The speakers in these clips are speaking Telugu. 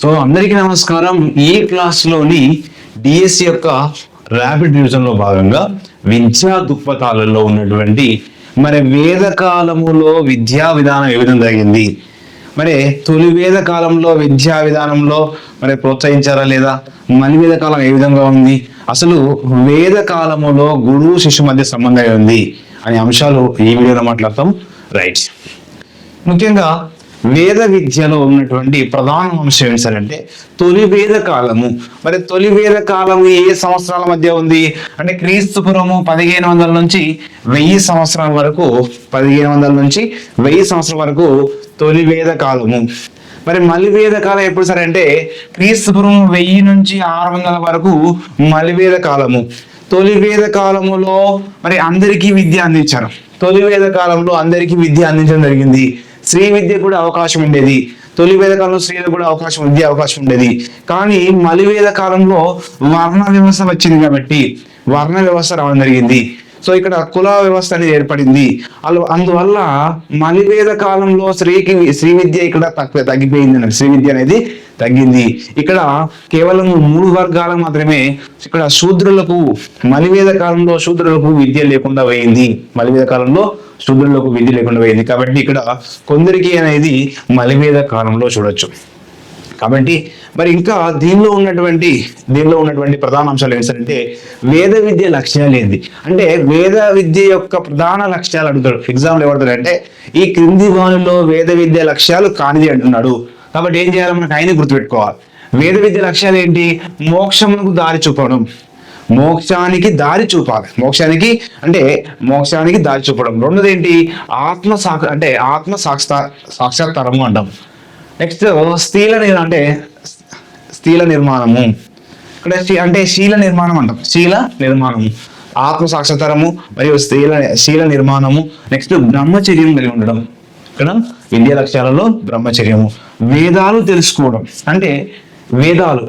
సో అందరికీ నమస్కారం. ఈ క్లాస్లోని డిఎస్సి యొక్క ర్యాపిడ్ రివిజన్లో భాగంగా విద్యా దృక్పథాలలో ఉన్నటువంటి మరి వేద కాలములో విద్యా విధానం ఏ విధంగా జరిగింది? మరి తొలి వేద కాలంలో విద్యా విధానంలో మరి ప్రోత్సహించారా లేదా? మలి వేద కాలం ఏ విధంగా ఉంది? అసలు వేద కాలములో గురువు శిష్యు మధ్య సంబంధం ఏ ఉంది అనే అంశాలు ఈ వీడియోలో మాట్లాడతాం. రైట్. ముఖ్యంగా వేద విద్యలో ఉన్నటువంటి ప్రధాన అంశం ఏంటి సార్ అంటే తొలి వేద కాలము. మరి తొలి వేద కాలము ఏ సంవత్సరాల మధ్య ఉంది? అంటే క్రీస్తు పురము పదిహేను వందల నుంచి వెయ్యి సంవత్సరాల వరకు పదిహేను వందల నుంచి వెయ్యి సంవత్సరాల వరకు తొలి వేద కాలము. మరి మలివేద కాలం ఎప్పుడు సార్ అంటే క్రీస్తు పురం వెయ్యి నుంచి ఆరు వందల వరకు మలివేద కాలము. తొలి వేద కాలములో మరి అందరికీ విద్య అందించారు. తొలి వేద కాలంలో అందరికీ విద్య అందించడం జరిగింది. స్త్రీ విద్య కూడా అవకాశం ఉండేది. తొలి వేద కాలంలో స్త్రీలకు కూడా అవకాశం విద్య అవకాశం ఉండేది. కానీ మలివేద కాలంలో వర్ణ వ్యవస్థ వచ్చింది కాబట్టి వర్ణ వ్యవస్థ రావడం జరిగింది. సో ఇక్కడ కుల వ్యవస్థ అనేది ఏర్పడింది. అలా అందువల్ల మలివేద కాలంలో స్త్రీకి స్త్రీ విద్య ఇక్కడ తక్కువ తగ్గిపోయింది స్త్రీ విద్య అనేది తగ్గింది. ఇక్కడ కేవలం మూడు వర్గాల మాత్రమే ఇక్కడ శూద్రులకు మలివేద కాలంలో శూద్రులకు విద్య లేకుండా పోయింది. మలివేద కాలంలో శూద్రులకు విద్య లేకుండా పోయింది. కాబట్టి ఇక్కడ కొందరికి అనేది మలివేద కాలంలో చూడొచ్చు. కాబట్టి మరి ఇంకా దీనిలో ఉన్నటువంటి దీనిలో ఉన్నటువంటి ప్రధాన అంశాలు ఏంటంటే వేద విద్య లక్ష్యాలు ఏంది? అంటే వేద విద్య యొక్క ప్రధాన లక్ష్యాలు అడుగుతాడు. ఎగ్జామ్లు అంటే ఈ క్రింది వానిలో వేద విద్య లక్ష్యాలు కానిది అంటున్నాడు. కాబట్టి ఏం చేయాలి? మనకు ఆయన గుర్తుపెట్టుకోవాలి. వేద విద్య లక్ష్యాలు ఏంటి? మోక్షమునకు దారి చూపడం. మోక్షానికి దారి చూపాలి. మోక్షానికి అంటే మోక్షానికి దారి చూపడం. రెండోది ఏంటి ఆత్మ సాక్ష అంటే ఆత్మ సాక్షా సాక్షాత్కారము అంటాం. నెక్స్ట్ స్త్రీల అంటే స్త్రీల నిర్మాణము. ఇక్కడ అంటే శీల నిర్మాణం అంటాం. శీల నిర్మాణము. ఆత్మ సాక్షాత్కారము మరియు స్త్రీల శీల నిర్మాణము. నెక్స్ట్ బ్రహ్మచర్యం కలిగి ఉండడం. ఇక్కడ ఇండియా లక్ష్యాలలో బ్రహ్మచర్యము. వేదాలు తెలుసుకోవడం. అంటే వేదాలు.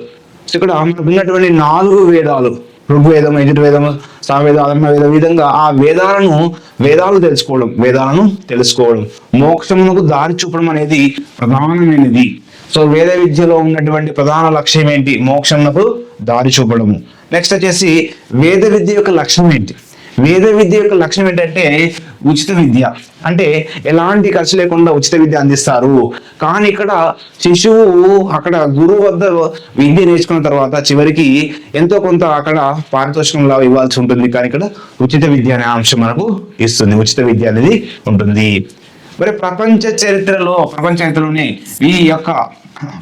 ఇక్కడ మనకు ఉన్నటువంటి నాలుగు వేదాలు. ఋగ్వేదం యజుర్వేదం సామవేదం అధర్మవేద విధంగా ఆ వేదాలను వేదాలు తెలుసుకోవడం వేదాలను తెలుసుకోవడం. మోక్షమునకు దారి చూపడం అనేది ప్రధానమైనది. సో వేద విద్యలో ఉన్నటువంటి ప్రధాన లక్ష్యం ఏంటి? మోక్షమునకు దారి చూపడము. నెక్స్ట్ వచ్చేసి వేద విద్య యొక్క లక్ష్యం ఏంటి? వేద విద్య యొక్క లక్ష్యం ఏంటంటే ఉచిత విద్య. అంటే ఎలాంటి ఖర్చు లేకుండా ఉచిత విద్య అందిస్తారు. కానీ ఇక్కడ శిశువు అక్కడ గురువు వద్ద విద్య నేర్చుకున్న తర్వాత చివరికి ఎంతో కొంత అక్కడ పారితోషికంలా ఇవ్వాల్సి ఉంటుంది. కానీ ఇక్కడ ఉచిత విద్య అనే అంశం మనకు ఇస్తుంది. ఉచిత విద్య అనేది ఉంటుంది. మరి ప్రపంచ చరిత్రలో ప్రపంచ చరిత్రలోనే ఈ యొక్క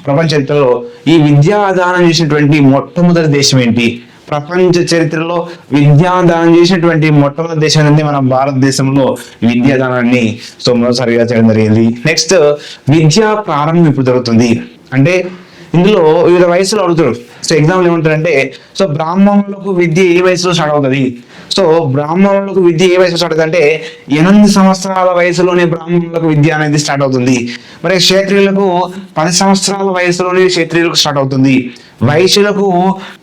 ప్రపంచ చరిత్రలో ఈ విద్యాదానం చేసినటువంటి మొట్టమొదటి దేశం ఏంటి? ప్రపంచ చరిత్రలో విద్యాదానం చేసినటువంటి మొట్టమొదటి దేశం అనేది మన భారతదేశంలో విద్యాదానాన్ని సో మొదటిసారిగా చేయడం జరిగింది. నెక్స్ట్ విద్యా ప్రారంభం ఇప్పుడు జరుగుతుంది? అంటే ఇందులో వివిధ వయసులో అడుగుతారు. సో ఎగ్జాంపుల్ ఏమంటారంటే సో బ్రాహ్మణులకు విద్య ఏ వయసులో స్టార్ట్ అవుతుంది? సో బ్రాహ్మణులకు విద్య ఏ వయసులో స్టార్ట్ అవుతుంది అంటే ఎనిమిది సంవత్సరాల వయసులోనే బ్రాహ్మణులకు విద్య అనేది స్టార్ట్ అవుతుంది. మరి క్షేత్రియులకు పది సంవత్సరాల వయసులోనే క్షేత్రియులకు స్టార్ట్ అవుతుంది. వైశ్యులకు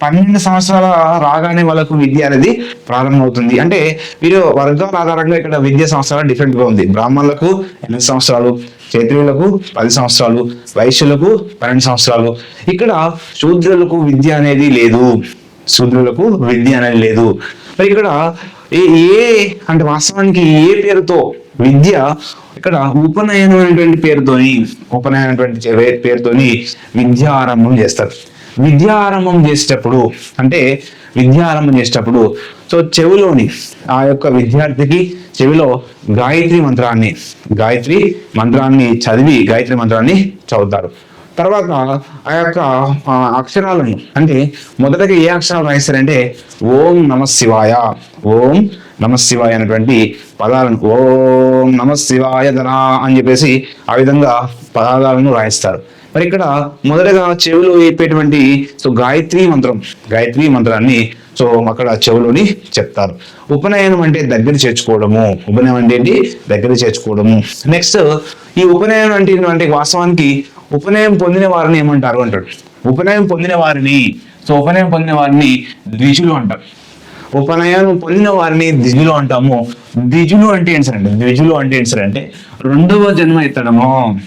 పన్నెండు సంవత్సరాల రాగానే వాళ్ళకు విద్య అనేది ప్రారంభమవుతుంది. అంటే వీరు వర్గాల ఆధారంగా ఇక్కడ విద్యా సంవత్సరాలు డిఫరెంట్గా ఉంది. బ్రాహ్మణులకు ఎనిమిది సంవత్సరాలు క్షత్రియులకు పది సంవత్సరాలు వైశ్యులకు పన్నెండు సంవత్సరాలు. ఇక్కడ శూద్రులకు విద్య అనేది లేదు. శూద్రులకు విద్య అనేది లేదు. మరి ఇక్కడ ఏ ఏ అంటే వాస్తవానికి ఏ పేరుతో విద్య ఇక్కడ ఉపనయనమైనటువంటి పేరుతోని ఉపనయనటువంటి పేరుతోని విద్య ఆరంభం చేస్తారు. విద్యారంభం చేసేటప్పుడు అంటే విద్యారంభం చేసేటప్పుడు సో చెవిలోని ఆ యొక్క విద్యార్థికి చెవిలో గాయత్రి మంత్రాన్ని గాయత్రి మంత్రాన్ని చదివి గాయత్రి మంత్రాన్ని చదువుతారు. తర్వాత ఆ యొక్క అక్షరాలను అంటే మొదటగా ఏ అక్షరాలు రాయిస్తారంటే ఓం నమ శివాయ ఓం నమ శివాయ అనేటువంటి పదాలను ఓం నమ శివాయ ధనా అని చెప్పేసి ఆ విధంగా పదాలను రాయిస్తారు. మరి ఇక్కడ మొదటగా చెవిలో చెప్పేటువంటి సో గాయత్రి మంత్రం గాయత్రి మంత్రాన్ని సో అక్కడ చెవులోని చెప్తారు. ఉపనయనం అంటే దగ్గర చేర్చుకోవడము. ఉపనయనం అంటే ఏంటి? దగ్గర చేర్చుకోవడము. నెక్స్ట్ ఈ ఉపనయనం అంటే ఏంటంటే వాస్తవానికి ఉపనయనం పొందిన వారిని ఏమంటారు అంటాడు. ఉపనయనం పొందిన వారిని సో ఉపనయనం పొందిన వారిని ద్విజులు అంటారు ఉపనయనం పొందిన వారిని ద్విజులు అంటాము. ద్విజులు అంటే ఏంటి సరే అంటే ద్విజులు అంటే ఏంటి సరే అంటే రెండవ జన్మ ఎత్తడము.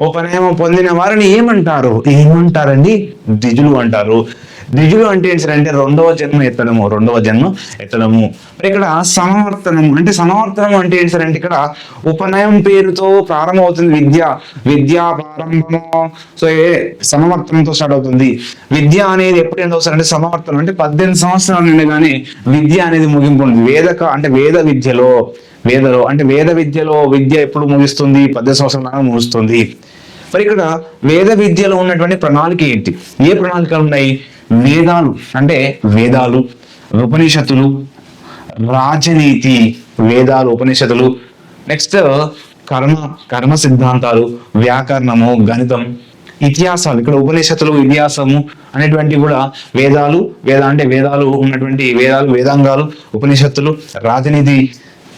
ఉపనయనం పొందిన వారిని ఏమంటారు? ఏమంటారండి? ద్విజులు అంటారు. ద్విజుడు అంటే ఏంటి అంటే రెండవ జన్మ ఎత్తడము రెండవ జన్మ ఎత్తడము. మరి ఇక్కడ సమవర్తనం అంటే సమవర్తనం అంటే ఏంటి ఇక్కడ ఉపనయం పేరుతో ప్రారంభమవుతుంది విద్య. విద్యా ప్రారంభము? సో ఏ సమవర్తనంతో స్టార్ట్ అవుతుంది. విద్య అనేది ఎప్పుడు ఎంత వస్తుంది అంటే సమవర్తనం అంటే పద్దెనిమిది సంవత్సరాలు కానీ విద్య అనేది ముగింపు ఉంది వేదక అంటే వేద విద్యలో వేదలో అంటే వేద విద్యలో విద్య ఎప్పుడు ముగిస్తుంది? పద్దెనిమిది సంవత్సరాల ముగుస్తుంది. మరి ఇక్కడ వేద విద్యలో ఉన్నటువంటి ప్రణాళిక ఏంటి? ఏ ప్రణాళికలు ఉన్నాయి? వేదాలు అంటే వేదాలు ఉపనిషత్తులు రాజనీతి వేదాలు ఉపనిషత్తులు. నెక్స్ట్ కర్మ కర్మ సిద్ధాంతాలు వ్యాకరణము గణితం ఇతిహాసాలు. ఇక్కడ ఉపనిషత్తులు ఇతిహాసము అనేటువంటి కూడా వేదాలు వేద అంటే వేదాలు ఉన్నటువంటి వేదాలు వేదాంగాలు ఉపనిషత్తులు రాజనీతి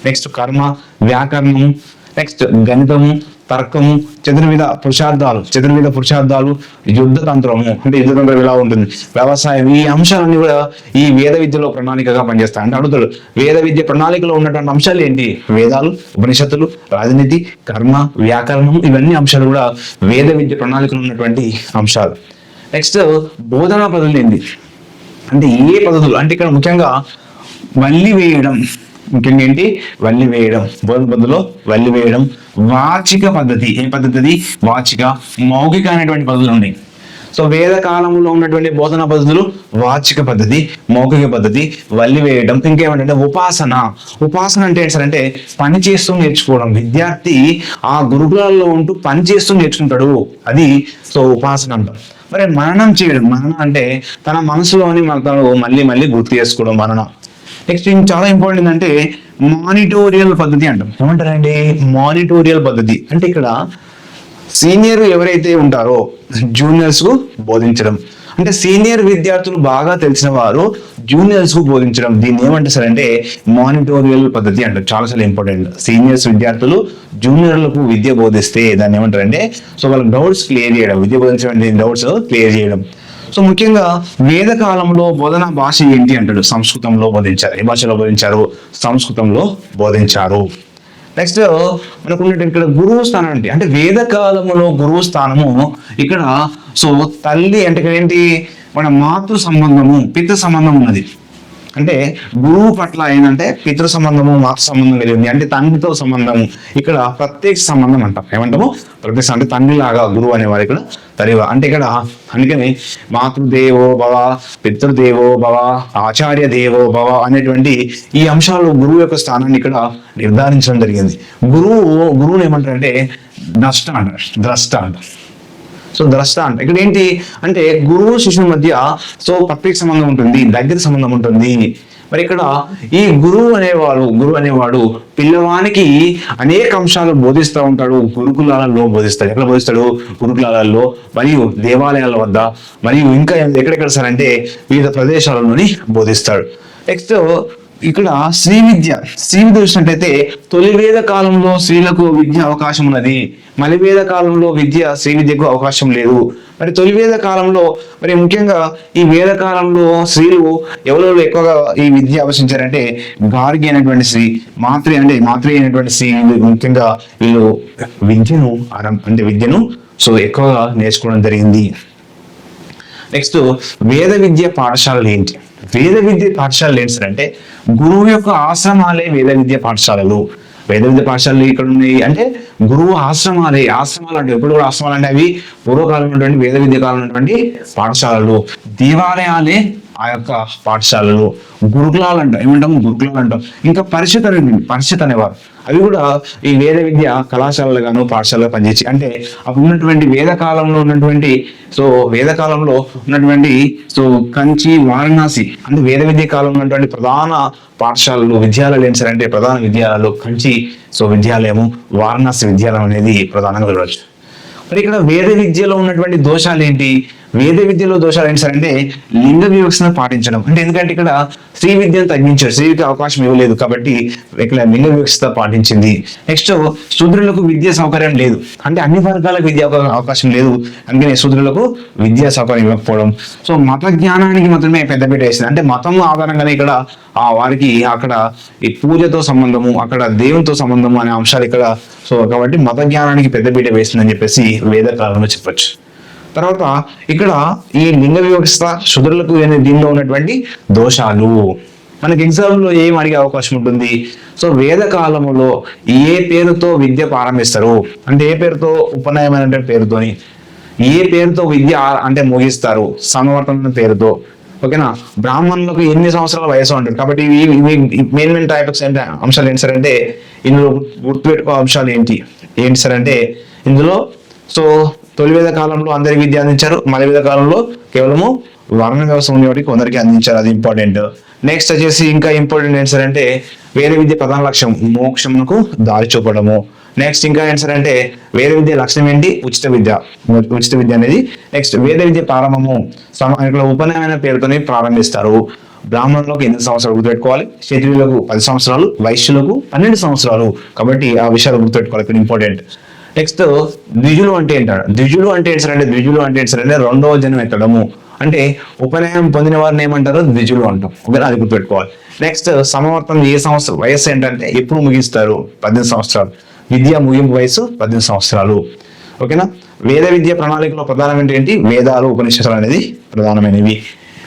నెక్స్ట్ కర్మ వ్యాకరణము నెక్స్ట్ గణితము తర్కము చతుర్విధ పురుషార్థాలు చతుర్విధ పురుషార్థాలు యుద్ధ తంత్రము అంటే యుద్ధ తంత్రం ఎలా ఉంటుంది? వ్యవసాయం ఈ అంశాలన్నీ కూడా ఈ వేద విద్యలో ప్రణాళికగా పనిచేస్తాయి అంటే అడుగుతాడు. వేద విద్య ప్రణాళికలో ఉన్నటువంటి అంశాలు ఏంటి? వేదాలు ఉపనిషత్తులు రాజనీతి కర్మ వ్యాకరణం ఇవన్నీ అంశాలు కూడా వేద విద్య ప్రణాళికలో ఉన్నటువంటి అంశాలు. నెక్స్ట్ బోధనా పద్ధతులు ఏంటి? అంటే ఏ పద్ధతులు? అంటే ఇక్కడ ముఖ్యంగా వల్లి వేయడం. ముఖ్యంగా ఏంటి వల్లి వేయడం. బోధన పద్ధతిలో వల్లి వేయడం వాచిక పద్ధతి. ఏ పద్ధతి అది వాచిక మౌఖిక అనేటువంటి పద్ధతులు ఉన్నాయి. సో వేద కాలంలో ఉన్నటువంటి బోధన పద్ధతులు వాచిక పద్ధతి మౌఖిక పద్ధతి వల్లి వేయడం ఇంకేమంటే ఉపాసన. ఉపాసన అంటే ఏంటి సార్? అంటే పని చేస్తూ నేర్చుకోవడం. విద్యార్థి ఆ గురుకులాల్లో ఉంటూ పని చేస్తూ నేర్చుకుంటాడు. అది సో ఉపాసన అంటారు మరి మననం చేయడం. మననం అంటే తన మనసులోని మన- తను మళ్ళీ మళ్ళీ గుర్తు చేసుకోవడం మననం. నెక్స్ట్ ఇంక చాలా ఇంపార్టెంట్ అంటే మానిటోరియల్ పద్ధతి అంటాం. ఏమంటారండి? మానిటోరియల్ పద్ధతి. అంటే ఇక్కడ సీనియర్ ఎవరైతే ఉంటారో జూనియర్స్కు బోధించడం. అంటే సీనియర్ విద్యార్థులు బాగా తెలిసిన వారు జూనియర్స్కు బోధించడం. దీన్ని ఏమంటారు సార్ అంటే మానిటోరియల్ పద్ధతి అంటారు. చాలా చాలా ఇంపార్టెంట్. సీనియర్స్ విద్యార్థులు జూనియర్లకు విద్య బోధిస్తే దాన్ని ఏమంటారంటే సో వాళ్ళకి డౌట్స్ క్లియర్ చేయడం. విద్య బోధించడం డౌట్స్ క్లియర్ చేయడం. సో ముఖ్యంగా వేద కాలంలో బోధన భాష ఏంటి అంటాడు? సంస్కృతంలో బోధించారు. ఏ భాషలో బోధించారు? సంస్కృతంలో బోధించారు. నెక్స్ట్ మనకు ఇక్కడ గురువు స్థానం అంటే అంటే వేద కాలంలో గురువు స్థానము ఇక్కడ సో తల్లి అంటే ఇక్కడ ఏంటి? మన మాతృ సంబంధము పిత సంబంధం ఉన్నది. అంటే గురువు పట్ల ఏంటంటే పితృ సంబంధము మాతృ సంబంధం కలిగింది అంటే తండ్రితో సంబంధము. ఇక్కడ ప్రత్యక్ష సంబంధం అంటాం. ఏమంటాము? ప్రత్యక్ష అంటే తండ్రి లాగా గురువు అనేవారు ఇక్కడ తరివ. అంటే ఇక్కడ అందుకని మాతృదేవో భవ పితృదేవో భవ ఆచార్య దేవో భవ అనేటువంటి ఈ అంశాలు గురువు యొక్క స్థానాన్ని ఇక్కడ నిర్ధారించడం జరిగింది. గురువు గురువుని ఏమంటారంటే ద్రష్ట అంటారు. ద్రష్ట అంటారు. సో ద్రష్ట ఇక్కడ ఏంటి అంటే గురువు శిష్యుని మధ్య సో ప్రత్యేక సంబంధం ఉంటుంది దగ్గర సంబంధం ఉంటుంది. మరి ఇక్కడ ఈ గురువు అనేవాడు గురువు అనేవాడు పిల్లవానికి అనేక అంశాలు బోధిస్తూ ఉంటాడు. గురుకులాలలో బోధిస్తాడు. ఎక్కడ బోధిస్తాడు? గురుకులాలలో మరియు దేవాలయాల వద్ద మరియు ఇంకా ఎక్కడెక్కడ సార్ అంటే వివిధ ప్రదేశాలలోని బోధిస్తాడు. నెక్స్ట్ ఇక్కడ శ్రీ విద్య శ్రీ విద్య చూసినట్టయితే తొలి వేద కాలంలో స్త్రీలకు విద్య అవకాశం ఉన్నది మలి వేద కాలంలో విద్య శ్రీ విద్యకు అవకాశం లేదు. మరి తొలి వేద కాలంలో మరి ముఖ్యంగా ఈ వేద కాలంలో స్త్రీలు ఎవరెవరు ఎక్కువగా ఈ విద్య అభ్యసించారంటే గార్గి అయినటువంటి స్త్రీ మాతృ అంటే మాతృ అయినటువంటి స్త్రీ వీళ్ళు ముఖ్యంగా వీళ్ళు విద్యను ఆరం అంటే విద్యను సో ఎక్కువగా నేర్చుకోవడం జరిగింది. నెక్స్ట్ వేద విద్య పాఠశాలలు ఏంటి? వేద విద్య పాఠశాలలు ఏంటి సార్ అంటే గురువు యొక్క ఆశ్రమాలే వేద విద్య పాఠశాలలు. వేద విద్య పాఠశాలలు ఇక్కడ ఉన్నాయి అంటే గురువు ఆశ్రమాలే ఆశ్రమాలు అంటే ఎప్పుడు కూడా ఆశ్రమాలు అంటే అవి పూర్వకాలం ఉన్నటువంటి వేద విద్య కాలం ఉన్నటువంటి పాఠశాలలు. దేవాలయాలే ఆ యొక్క పాఠశాలలు గురుకులాలు అంటాం ఏమంటాం? గురుకులాలు అంటాం ఇంకా పరిషత్ అనేది పరిషత్ అనేవారు. అవి కూడా ఈ వేద విద్య కళాశాలలు గాను పాఠశాలలో పనిచేసి అంటే అప్పుడు ఉన్నటువంటి వేద కాలంలో ఉన్నటువంటి సో వేద కాలంలో ఉన్నటువంటి సో కంచి వారణాసి అంటే వేద విద్య కాలంలో ఉన్నటువంటి ప్రధాన పాఠశాలలు విద్యాలయాలు ఏం సరే అంటే ప్రధాన విద్యాలయాలు కంచి సో విద్యాలయము వారణాసి విద్యాలయం అనేది ప్రధానంగా చూడవచ్చు మరి ఇక్కడ వేద విద్యలో ఉన్నటువంటి దోషాలు ఏంటి? వేద విద్యలో దోషాలు ఏంటి సార్ అంటే లింగ వివక్షను పాటించడం. అంటే ఎందుకంటే ఇక్కడ స్త్రీ విద్యను తగ్గించారు. స్త్రీకి అవకాశం ఇవ్వలేదు కాబట్టి ఇక్కడ లింగ వివక్షత పాటించింది. నెక్స్ట్ శూద్రులకు విద్యా సౌకర్యం లేదు. అంటే అన్ని వర్గాలకు విద్యా అవకాశం లేదు. అందుకనే శూద్రులకు విద్యా సౌకర్యం ఇవ్వకపోవడం. సో మత జ్ఞానానికి మాత్రమే పెద్దపీట వేసింది. అంటే మతం ఆధారంగానే ఇక్కడ ఆ వారికి అక్కడ ఈ పూజతో సంబంధము అక్కడ దేవునితో సంబంధము అనే అంశాలు ఇక్కడ. సో కాబట్టి మత జ్ఞానానికి పెద్దపీట వేసిందని చెప్పేసి వేద కాలంలో చెప్పొచ్చు. తర్వాత ఇక్కడ ఈ లింగ వివక్షత శుద్రులకు అనే దీనిలో ఉన్నటువంటి దోషాలు. మనకి ఎగ్జామ్లో ఏం అడిగే అవకాశం ఉంటుంది? సో వేద కాలంలో ఏ పేరుతో విద్య ప్రారంభిస్తారు? అంటే ఏ పేరుతో? ఉపనయనం పేరుతోని. ఏ పేరుతో విద్య అంటే ముగిస్తారు? సమవర్తన పేరుతో. ఓకేనా? బ్రాహ్మణులకు ఎన్ని సంవత్సరాల వయసు ఉంటుంది? కాబట్టి ఇవి మెయిన్ మెయిన్ టాపిక్స్ అంటే అంశాలు ఏంటి సార్ అంటే ఇందులో గుర్తుపెట్టుకో అంశాలు ఏంటి? ఏంటి సార్ అంటే ఇందులో సో తొలి వేద కాలంలో అందరికి విద్య అందించారు. మలి వేద కాలంలో కేవలము వర్ణ వ్యవస్థ ఉండేవాడికి కొందరికి అందించారు. అది ఇంపార్టెంట్ నెక్స్ట్ వచ్చేసి ఇంకా ఇంపార్టెంట్ ఏంటి సార్ అంటే వేద విద్య ప్రధాన లక్ష్యం మోక్షమునకు దారి చూపడము. నెక్స్ట్ ఇంకా ఏంటి సార్ అంటే వేద విద్య లక్ష్యం ఏంటి? ఉచిత విద్య. ఉచిత విద్య అనేది నెక్స్ట్ వేద విద్య ప్రారంభము. సమ- ఇక్కడ పేరుతోనే ప్రారంభిస్తారు. బ్రాహ్మణులకు ఎనిమిది సంవత్సరాలు గుర్తుపెట్టుకోవాలి. క్షత్రియులకు పది సంవత్సరాలు వైశ్యులకు పన్నెండు సంవత్సరాలు. కాబట్టి ఆ విషయాలు గుర్తుపెట్టుకోవాలి. ఇక్కడ ఇంపార్టెంట్ నెక్స్ట్ ద్విజులు అంటే ఏంటాడు ద్విజులు అంటే ఏంటి సార్ అంటే ద్విజులు అంటే ఏంటి సార్ అంటే రెండవ జనం ఎత్తడము అంటే ఉపనయనం పొందిన వారిని ఏమంటారు? ద్విజులు అంటాం. ఓకే అది గుర్తుపెట్టుకోవాలి. నెక్స్ట్ సమవర్తం ఏ సంవత్సరం వయస్సు ఏంటంటే ఎప్పుడు ముగిస్తారు? పద్దెనిమిది సంవత్సరాలు. విద్య ముగింపు వయసు పద్దెనిమిది సంవత్సరాలు. ఓకేనా? వేద విద్య ప్రణాళికలో ప్రధానమైన ఏంటి వేదాలు ఉపనిషత్తులు అనేది ప్రధానమైనవి.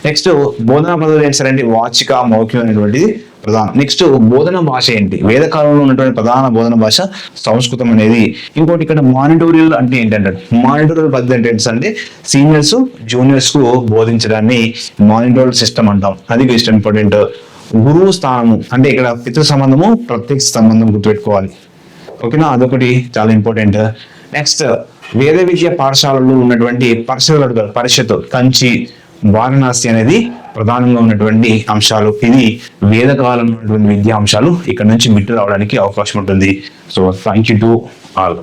నెక్స్ట్ బోధనా పద్ధతులు ఏంటి సార్ అంటే వాచిక మౌఖ్యం అనేటువంటిది ప్రధానం. నెక్స్ట్ బోధన భాష ఏంటి? వేద కాలంలో ఉన్నటువంటి ప్రధాన బోధన భాష సంస్కృతం అనేది. ఇంకోటి ఇక్కడ మానిటోరియల్ అంటే ఏంటంటే మానిటోరియల్ పద్ధతి అంటే అంటే సీనియర్స్ జూనియర్స్కు బోధించడాన్ని మానిటోరియల్ సిస్టమ్ అంటాం. అది బెస్ట్ ఇంపార్టెంట్. గురువు స్థానము అంటే ఇక్కడ పితృ సంబంధము ప్రత్యక్ష సంబంధం గుర్తుపెట్టుకోవాలి. ఓకేనా? అదొకటి చాలా ఇంపార్టెంట్. నెక్స్ట్ వేద విద్య పాఠశాలలో ఉన్నటువంటి పరిషత్ అడుగుతారు పరిషత్ కంచి వారణాసి అనేది ప్రధానంగా ఉన్నటువంటి అంశాలు ఇది వేద కాలంలో ఉన్నటువంటి విద్యా అంశాలు ఇక్కడ నుంచి మిట్టు రావడానికి అవకాశం ఉంటుంది. So thank you to all